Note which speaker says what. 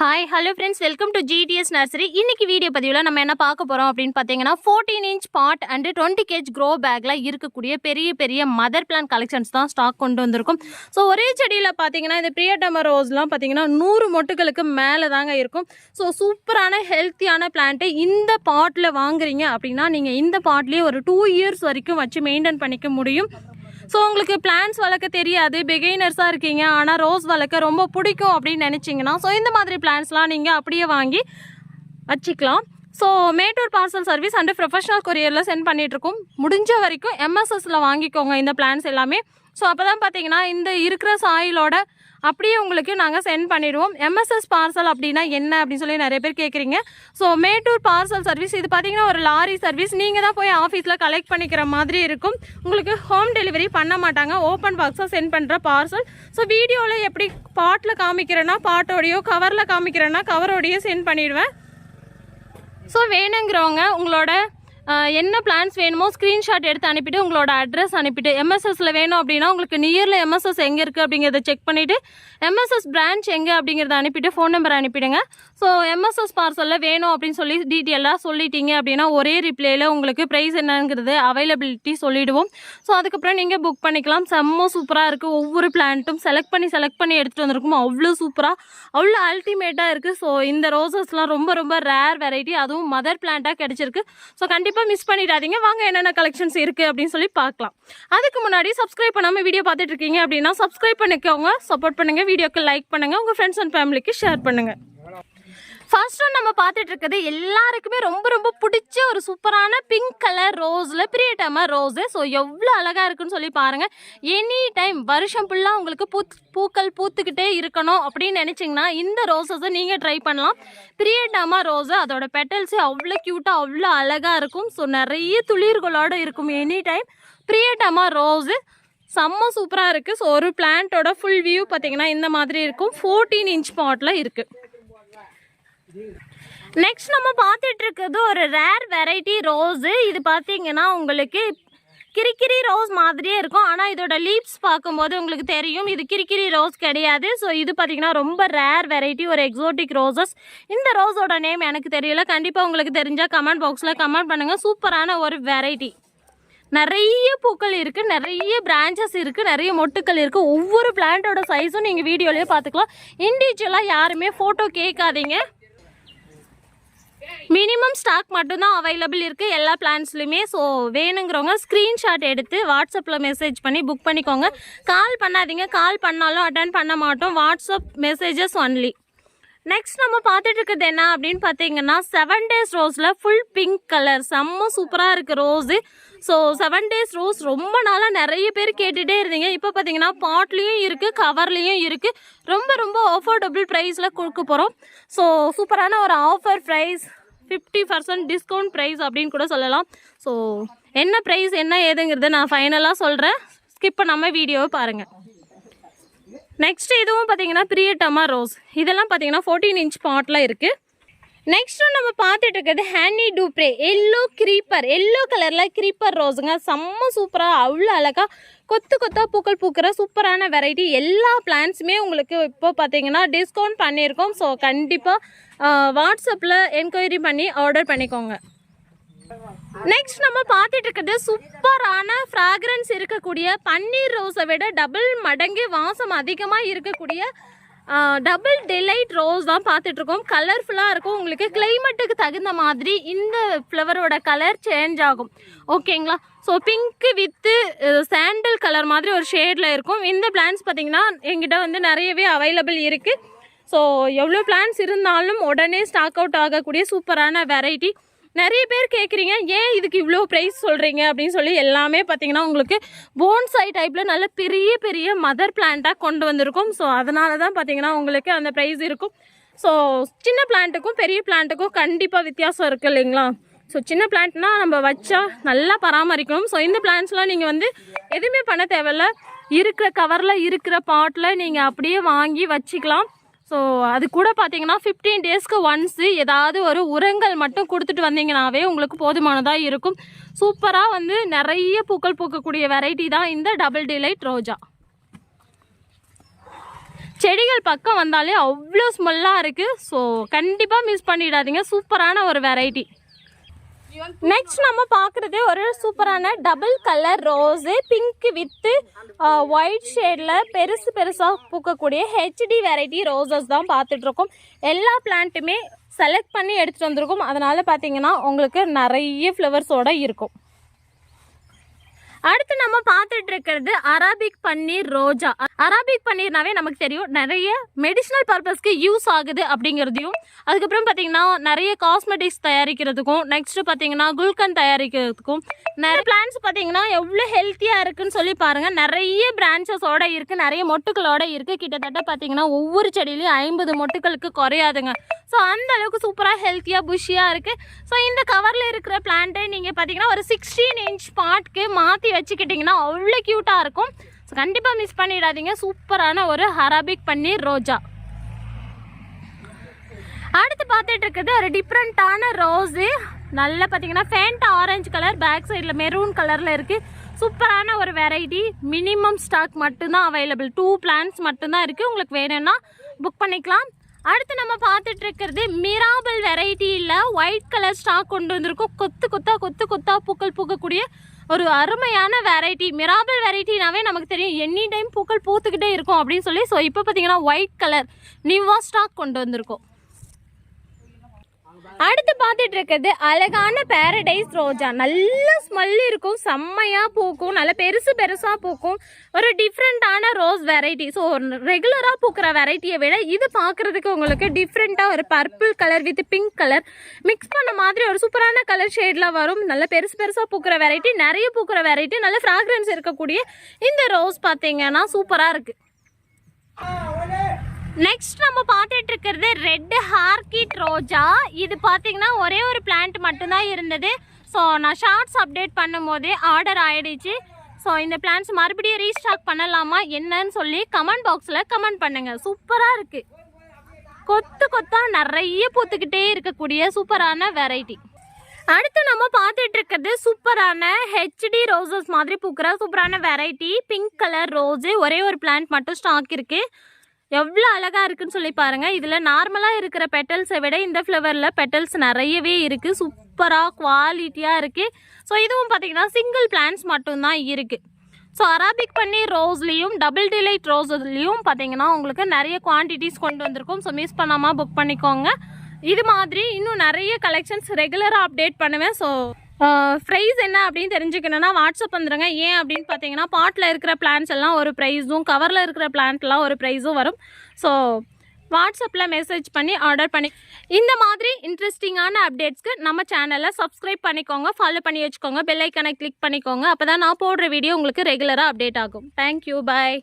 Speaker 1: Hi hello friends welcome to GDS nursery இன்னைக்கு video பதிவில் நம்ம என்ன பார்க்க போகிறோம் அப்படின்னு பார்த்தீங்கன்னா fourteen inch pot and twenty gauge grow பேக்கில் இருக்கக்கூடிய பெரிய பெரிய மதர் பிளான் கலெக்ஷன்ஸ் தான் ஸ்டாக் கொண்டு வந்திருக்கும். ஸோ ஒரே செடியில் பார்த்தீங்கன்னா இந்த பிரியட்டம ரோஸ்லாம் பார்த்தீங்கன்னா நூறு மொட்டுகளுக்கு மேலே தாங்க இருக்கும். ஸோ சூப்பரான ஹெல்த்தியான பிளான்ட்டு இந்த பாட்டில் வாங்குறீங்க அப்படின்னா நீங்கள் இந்த பாட்லேயே ஒரு டூ இயர்ஸ் வரைக்கும் வச்சு மெயின்டைன் பண்ணிக்க முடியும். ஸோ உங்களுக்கு பிளான்ஸ் வளர்க்க தெரியாது பிகைனர்ஸாக இருக்கீங்க ஆனால் ரோஸ் வளர்க்க ரொம்ப பிடிக்கும் அப்படின்னு நினச்சிங்கன்னா ஸோ இந்த மாதிரி பிளான்ஸ்லாம் நீங்கள் அப்படியே வாங்கி வச்சுக்கலாம். So Mettur parcel service and professional கொரியரில் send பண்ணிகிட்ருக்கோம் முடிஞ்ச வரைக்கும் எம்எஸ்எஸில் வாங்கிக்கோங்க இந்த பிளான்ஸ் எல்லாமே. ஸோ அப்போ தான் பார்த்தீங்கன்னா இந்த இருக்கிற சாயிலோட அப்படியே உங்களுக்கு நாங்கள் சென்ட் பண்ணிடுவோம். எம்எஸ்எஸ் பார்சல் அப்படின்னா என்ன அப்படின்னு சொல்லி நிறைய பேர் கேட்குறீங்க ஸோ மேட்டூர் பார்சல் சர்வீஸ் இது பார்த்தீங்கன்னா ஒரு லாரி சர்வீஸ் நீங்கள் தான் போய் ஆஃபீஸில் கலெக்ட் பண்ணிக்கிற மாதிரி இருக்கும். உங்களுக்கு ஹோம் டெலிவரி பண்ண மாட்டாங்க. ஓப்பன் பாக்ஸாக சென்ட் பண்ணுற பார்சல் ஸோ வீடியோவில் எப்படி பாட்டில் காமிக்கிறேன்னா பாட்டோடையோ கவரில் காமிக்கிறேன்னா கவரோடையோ சென்ட் பண்ணிடுவேன். ஸோ வேணுங்கிறவங்க உங்களோட என்ன பிளான்ஸ் வேணுமோ ஸ்க்ரீன்ஷாட் எடுத்து அனுப்பிட்டு உங்களோட அட்ரஸ் அனுப்பிட்டு எம்எஸ்எஸ்ல வேணும் அப்படின்னா உங்களுக்கு நியரில் எம்எஸ்எஸ் எங்கே இருக்குது அப்படிங்கிறத செக் பண்ணிவிட்டு எம்எஸ்எஸ் பிரான்ச் எங்கே அப்படிங்கிறத அனுப்பிட்டு ஃபோன் நம்பர் அனுப்பிடுங்க. ஸோ எம்எஸ்எஸ் பார்சலில் வேணும் அப்படின்னு சொல்லி டீட்டெயிலாக சொல்லிட்டீங்க அப்படின்னா ஒரே ரிப்ளேயில் உங்களுக்கு ப்ரைஸ் என்னங்கிறது அவைலபிலிட்டி சொல்லிவிடுவோம் ஸோ அதுக்கப்புறம் நீங்கள் புக் பண்ணிக்கலாம். செம்ம சூப்பராக இருக்குது ஒவ்வொரு பிளான்ட்டும் செலக்ட் பண்ணி செலக்ட் பண்ணி எடுத்துகிட்டு வந்திருக்கும் அவ்வளோ சூப்பராக அவ்வளோ அல்டிமேட்டாக இருக்குது ஸோ இந்த ரோசஸ்லாம் ரொம்ப ரொம்ப ரேர் வெரைட்டி அதுவும் மதர் பிளான்ட்டாக கிடச்சிருக்கு. ஸோ கண்டிப்பாக மிஸ் பண்ணிடாதீங்க. வாங்க என்னென்ன கலெக்ஷன்ஸ் இருக்குது அப்படின்னு சொல்லி பார்க்கலாம். அதுக்கு முன்னாடி சப்ஸ்கிரைப் பண்ணாமல் வீடியோ பார்த்துட்டு இருக்கீங்க அப்படின்னா சப்ஸ்கிரைப் பண்ணிக்கோங்க. சப்போர்ட் பண்ணுங்கள் வீடியோக்கு லைக் பண்ணுங்கள் உங்கள் ஃப்ரெண்ட்ஸ் அண்ட் ஃபேமிலிக்கு ஷேர் பண்ணுங்கள் ஃபர்ஸ்ட் ஒன் நம்ம பார்த்துட்டு இருக்கிறது எல்லாருக்குமே ரொம்ப ரொம்ப பிடிச்ச ஒரு சூப்பரான பிங்க் கலர் ரோஸில் பிரியட்டமா ரோஸு ஸோ எவ்வளோ அழகாக இருக்குன்னு சொல்லி பாருங்கள் எனி டைம் வருஷம் ஃபுல்லாக உங்களுக்கு பூ பூக்கள் பூத்துக்கிட்டே இருக்கணும் அப்படின்னு நினச்சிங்கன்னா இந்த ரோஸஸை நீங்கள் ட்ரை பண்ணலாம். பிரியட்டமா ரோஸு அதோட பெட்டல்ஸே அவ்வளோ க்யூட்டாக அவ்வளோ அழகாக இருக்கும். ஸோ நிறைய துளிர்களோட இருக்கும் எனி டைம் பிரியட்டமா ரோஸு செம்ம சூப்பராக இருக்குது ஸோ ஒரு பிளான்ட்டோட ஃபுல் வியூ பார்த்தீங்கன்னா இந்த மாதிரி இருக்கும். ஃபோர்டீன் இன்ச் பாட்டில் இருக்குது நெக்ஸ்ட் நம்ம பார்த்துட்டு இருக்கிறது ஒரு ரேர் வெரைட்டி ரோஸு இது பார்த்தீங்கன்னா உங்களுக்கு கிரிக்கிரி ரோஸ் மாதிரியே இருக்கும். ஆனால் இதோட லீவ்ஸ் பார்க்கும்போது உங்களுக்கு தெரியும் இது கிரிக்கிரி ரோஸ் கிடையாது. ஸோ இது பார்த்தீங்கன்னா ரொம்ப ரேர் வெரைட்டி ஒரு எக்ஸோட்டிக் ரோசஸ் இந்த ரோஸோட நேம் எனக்கு தெரியல. கண்டிப்பாக உங்களுக்கு தெரிஞ்சால் கமெண்ட் பாக்ஸில் கமெண்ட் பண்ணுங்கள் சூப்பரான ஒரு வெரைட்டி நிறைய பூக்கள் இருக்குது நிறைய பிரான்ச்சஸ் இருக்குது நிறைய மொட்டுக்கள் இருக்குது ஒவ்வொரு பிளான்ட்டோட சைஸும் நீங்கள் வீடியோலேயே பார்த்துக்கலாம். இண்டிவிஜுவலாக யாருமே ஃபோட்டோ கேட்காதீங்க. மினிமம் ஸ்டாக் மட்டும்தான் அவைலபிள் இருக்குது எல்லா பிளான்ஸ்லையுமே ஸோ வேணுங்கிறவங்க ஸ்க்ரீன்ஷாட் எடுத்து வாட்ஸ்அப்பில் மெசேஜ் பண்ணி புக் பண்ணிக்கோங்க. கால் பண்ணாதீங்க. கால் பண்ணாலும் அட்டன் பண்ண மாட்டோம். வாட்ஸ்அப் மெசேஜஸ் ஒன்லி நெக்ஸ்ட் நம்ம பார்த்துட்டு இருக்கிறது என்ன அப்படின்னு பார்த்தீங்கன்னா செவன் டேஸ் ரோஸில் ஃபுல் பிங்க் கலர் செம்ம சூப்பராக இருக்குது rose so seven days rose ரொம்ப நாளாக நிறைய பேர் கேட்டுகிட்டே இருந்தீங்க. இப்போ பார்த்தீங்கன்னா பாட்லேயும் இருக்குது கவர்லேயும் இருக்குது ரொம்ப ரொம்ப அஃபோர்டபுள் ப்ரைஸில் கொடுக்க போகிறோம் ஸோ சூப்பரான ஒரு offer price fifty percent discount price அப்படின்னு கூட சொல்லலாம். ஸோ என்ன ப்ரைஸ் என்ன ஏதுங்கிறத நான் ஃபைனலாக சொல்கிறேன் ஸ்கிப் பண்ணாமல் வீடியோவை பாருங்கள் நெக்ஸ்ட் இதுவும் பார்த்தீங்கன்னா பிரியட்டமா ரோஸ் இதெல்லாம் பார்த்தீங்கன்னா ஃபோர்டீன் இன்ச் பாட்டில் இருக்குது நெக்ஸ்ட் நம்ம பார்த்துட்டு இருக்கிறது ஹேனி டூப்ரே எல்லோ க்ரீப்பர் எல்லோ கலரில் க்ரீப்பர் ரோஸுங்க செம்ம சூப்பராக அவ்வளோ அழகாக கொத்து கொத்தாக பூக்கள் பூக்கிற சூப்பரான வெரைட்டி எல்லா பிளான்ஸுமே உங்களுக்கு இப்போ பார்த்தீங்கன்னா டிஸ்கவுண்ட் பண்ணியிருக்கோம். ஸோ கண்டிப்பாக வாட்ஸ்அப்பில் என்கொயரி பண்ணி ஆர்டர் பண்ணிக்கோங்க. நெக்ஸ்ட் நம்ம பார்த்துட்டு இருக்கிறது சூப்பரான ஃப்ராக்ரன்ஸ் இருக்கக்கூடிய பன்னீர் ரோஸை விட டபுள் மடங்கு வாசம் அதிகமாக இருக்கக்கூடிய டபுள் டிலைட் ரோஸ் தான் பார்த்துட்டு இருக்கோம் கலர்ஃபுல்லாக இருக்கும். உங்களுக்கு கிளைமேட்டுக்கு தகுந்த மாதிரி இந்த ஃப்ளவரோட கலர் சேஞ்ச் ஆகும். ஓகேங்களா so pink with sandal colour மாதிரி ஒரு ஷேடில் இருக்கும். இந்த பிளான்ஸ் பார்த்தீங்கன்னா எங்கிட்ட வந்து நிறையவே அவைலபிள் இருக்குது ஸோ எவ்வளோ பிளான்ஸ் இருந்தாலும் உடனே ஸ்டாக் அவுட் ஆகக்கூடிய சூப்பரான வெரைட்டி நிறைய பேர் கேட்குறீங்க ஏன் இதுக்கு இவ்வளோ ப்ரைஸ் சொல்கிறீங்க அப்படின்னு சொல்லி எல்லாமே பார்த்தீங்கன்னா உங்களுக்கு போன்சாய் டைப்பில் நல்ல பெரிய பெரிய மதர் பிளான்ட்டாக கொண்டு வந்திருக்கும். ஸோ அதனால தான் பார்த்தீங்கன்னா உங்களுக்கு அந்த ப்ரைஸ் இருக்கும். ஸோ சின்ன பிளான்ட்டுக்கும் பெரிய பிளான்ட்டுக்கும் கண்டிப்பாக வித்தியாசம் இருக்குது இல்லைங்களா? ஸோ சின்ன பிளான்ட்னா நம்ம வச்சா நல்லா பராமரிக்கணும். ஸோ இந்த பிளான்ட்ஸ்லாம் நீங்கள் வந்து எதுவுமே பண்ண தேவையில்ல. இருக்கிற கவரில் இருக்கிற பாட்டில் நீங்கள் அப்படியே வாங்கி வச்சுக்கலாம். ஸோ அது கூட பார்த்தீங்கன்னா ஃபிஃப்டீன் டேஸ்க்கு ஒன்ஸு ஏதாவது ஒரு உரங்கள் மட்டும் கொடுத்துட்டு வந்தீங்கனாவே உங்களுக்கு போதுமானதாக இருக்கும். சூப்பராக வந்து நிறைய பூக்கள் பூக்கக்கூடிய வெரைட்டி தான் இந்த டபுள் டிலைட் ரோஜா. செடிகள் பக்கம் வந்தாலே அவ்வளோ ஸ்மெல்லாக இருக்குது ஸோ கண்டிப்பாக மிஸ் பண்ணிடாதீங்க. சூப்பரான ஒரு வெரைட்டி நெக்ஸ்ட் நம்ம பார்க்குறது ஒரு சூப்பரான double colour rose pink with white ஷேடில் பெருசு பெருசாக பூக்கக்கூடிய ஹெச்டி வெரைட்டி ரோசஸ் தான் பார்த்துட்ருக்கோம். எல்லா பிளான்ட்டுமே செலக்ட் பண்ணி எடுத்துகிட்டு வந்திருக்கோம். அதனால் பார்த்தீங்கன்னா உங்களுக்கு நிறைய ஃப்ளவர்ஸோட இருக்கும். அடுத்து நம்ம பார்த்துட்டு இருக்கிறது அராபிக் பன்னீர் ரோஜா. அராபிக் பன்னீர்னாவே நமக்கு தெரியும் நிறைய மெடிசினல் பர்பஸ்க்கு யூஸ் ஆகுது அப்படிங்கிறதையும். அதுக்கப்புறம் பார்த்தீங்கன்னா நிறைய காஸ்மெட்டிக்ஸ் தயாரிக்கிறதுக்கும் நெக்ஸ்ட் பார்த்தீங்கன்னா குல்கன் தயாரிக்கிறதுக்கும் நிறைய பிளான்ஸ் பார்த்தீங்கன்னா எவ்வளோ ஹெல்த்தியாக இருக்குன்னு சொல்லி பாருங்கள் நிறைய பிரான்ச்சஸோட இருக்குது நிறைய மொட்டுக்களோட இருக்குது கிட்டத்தட்ட பார்த்தீங்கன்னா ஒவ்வொரு செடியிலையும் ஐம்பது மொட்டுக்களுக்கு குறையாதுங்க. ஸோ அந்த அளவுக்கு சூப்பராக ஹெல்த்தியாக புஷியாக இருக்குது ஸோ இந்த கவரில் இருக்கிற பிளான்ட்டை நீங்கள் பார்த்தீங்கன்னா ஒரு சிக்ஸ்டீன் இன்ச் பாட்க்கு மாற்றி வச்சுக்கிட்டிங்கன்னா அவ்வளோ க்யூட்டாக இருக்கும். ஸோ கண்டிப்பாக மிஸ் பண்ணிடாதீங்க. சூப்பரான ஒரு ஹராபிக் பன்னீர் ரோஜா. அடுத்து பார்த்துட்டு இருக்குது ஒரு டிஃப்ரெண்ட்டான ரோஸு நல்லா பார்த்தீங்கன்னா ஃபேண்ட் ஆரஞ்சு கலர் பேக் சைடில் மெரூன் கலரில் இருக்குது சூப்பரான ஒரு வெரைட்டி மினிமம் ஸ்டாக் மட்டும்தான் அவைலபிள் டூ பிளான்ஸ் மட்டும்தான் இருக்குது உங்களுக்கு வேணும்னா புக் பண்ணிக்கலாம். அடுத்து நம்ம பார்த்துட்டு இருக்கிறது மிராபல் வெரைட்டியில் ஒயிட் கலர் ஸ்டாக் கொண்டு வந்திருக்கோம். கொத்து கொத்தா கொத்து கொத்தா பூக்கள் பூக்கக்கூடிய ஒரு அருமையான வெரைட்டி மிராபல் வெரைட்டினாவே நமக்கு தெரியும் எனி டைம் பூக்கள் பூத்துக்கிட்டே இருக்கும் அப்படின்னு சொல்லி. ஸோ இப்போ பார்த்தீங்கன்னா ஒயிட் கலர் நியூவாக ஸ்டாக் கொண்டு வந்திருக்கோம். அடுத்து பார்த்துட்டு இருக்கிறது அழகான பேரடைஸ் ரோஜா. நல்ல ஸ்மெல் இருக்கும் செம்மையாக பூக்கும் நல்லா பெருசு பெருசாக பூக்கும். ஒரு டிஃப்ரெண்ட்டான ரோஸ் வெரைட்டி ஸோ ரெகுலராக பூக்கிற வெரைட்டியை விட இது பார்க்கறதுக்கு உங்களுக்கு டிஃப்ரெண்ட்டாக ஒரு purple colour with pink colour mix பண்ண மாதிரி ஒரு சூப்பரான கலர் ஷேட்ல வரும். நல்ல பெருசு பெருசாக பூக்கிற வெரைட்டி நிறைய பூக்கிற வெரைட்டி நல்ல ஃப்ராக்ரன்ஸ் இருக்கக்கூடிய இந்த ரோஸ் பார்த்தீங்கன்னா சூப்பராக இருக்குது நெக்ஸ்ட் நம்ம பார்த்துட்டு இருக்கிறது ரெட் ஹார்கிட் ரோஜா. இது பார்த்தீங்கன்னா ஒரே ஒரு பிளான்ட் மட்டும்தான் இருந்தது. ஸோ நான் ஷார்ட்ஸ் அப்டேட் பண்ணும்போதே ஆர்டர் ஆயிடுச்சு. ஸோ இந்த பிளான்ஸ் மறுபடியும் ரீஸ்டாக் பண்ணலாமா என்னன்னு சொல்லி கமெண்ட் பாக்ஸில் கமெண்ட் பண்ணுங்கள் சூப்பராக இருக்குது கொத்து கொத்தாக நிறைய பூத்துக்கிட்டே இருக்கக்கூடிய சூப்பரான வெரைட்டி அடுத்து நம்ம பார்த்துட்டு இருக்கிறது சூப்பரான ஹெச்டி ரோசஸ் மாதிரி பூக்கிற சூப்பரான வெரைட்டி பிங்க் கலர் ரோஸு ஒரே ஒரு பிளான்ட் மட்டும் ஸ்டாக் இருக்குது எவ்வளோ அழகாக இருக்குன்னு சொல்லி பாருங்கள் இதில் நார்மலாக இருக்கிற பெட்டல்ஸை விட இந்த ஃப்ளவரில் பெட்டல்ஸ் நிறையவே இருக்குது சூப்பராக குவாலிட்டியாக இருக்குது ஸோ இதுவும் பார்த்தீங்கன்னா சிங்கிள் பிளான்ஸ் மட்டும்தான் இருக்குது ஸோ அராபிக் பண்ணி ரோஸ்லேயும் டபுள் டிலைட் ரோஸ்லேயும் பார்த்தீங்கன்னா உங்களுக்கு நிறைய குவான்டிட்டிஸ் கொண்டு வந்திருக்கும். ஸோ மிஸ் பண்ணாமல் புக் பண்ணிக்கோங்க. இது மாதிரி இன்னும் நிறைய கலெக்ஷன்ஸ் ரெகுலராக அப்டேட் பண்ணுவேன். ஸோ ப்ரைஸ் என்ன அப்படின்னு தெரிஞ்சுக்கணுன்னா வாட்ஸ்அப் வந்துடுங்க ஏன் அப்படின்னு பார்த்தீங்கன்னா பாட்டில் இருக்கிற பிளான்ஸ் எல்லாம் ஒரு ப்ரைஸும் கவரில் இருக்கிற பிளான்ட்லாம் ஒரு ப்ரைஸும் வரும். ஸோ வாட்ஸ்அப்பில் மெசேஜ் பண்ணி ஆர்டர் பண்ணி. இந்த மாதிரி இன்ட்ரெஸ்டிங்கான அப்டேட்ஸ்க்கு நம்ம சேனலை சப்ஸ்கிரைப் பண்ணிக்கோங்க ஃபாலோ பண்ணி வச்சுக்கோங்க பெல்லைக்கனை கிளிக் பண்ணிக்கோங்க. அப்போ தான் நான் போடுற வீடியோ உங்களுக்கு ரெகுலராக அப்டேட் ஆகும். Thank you bye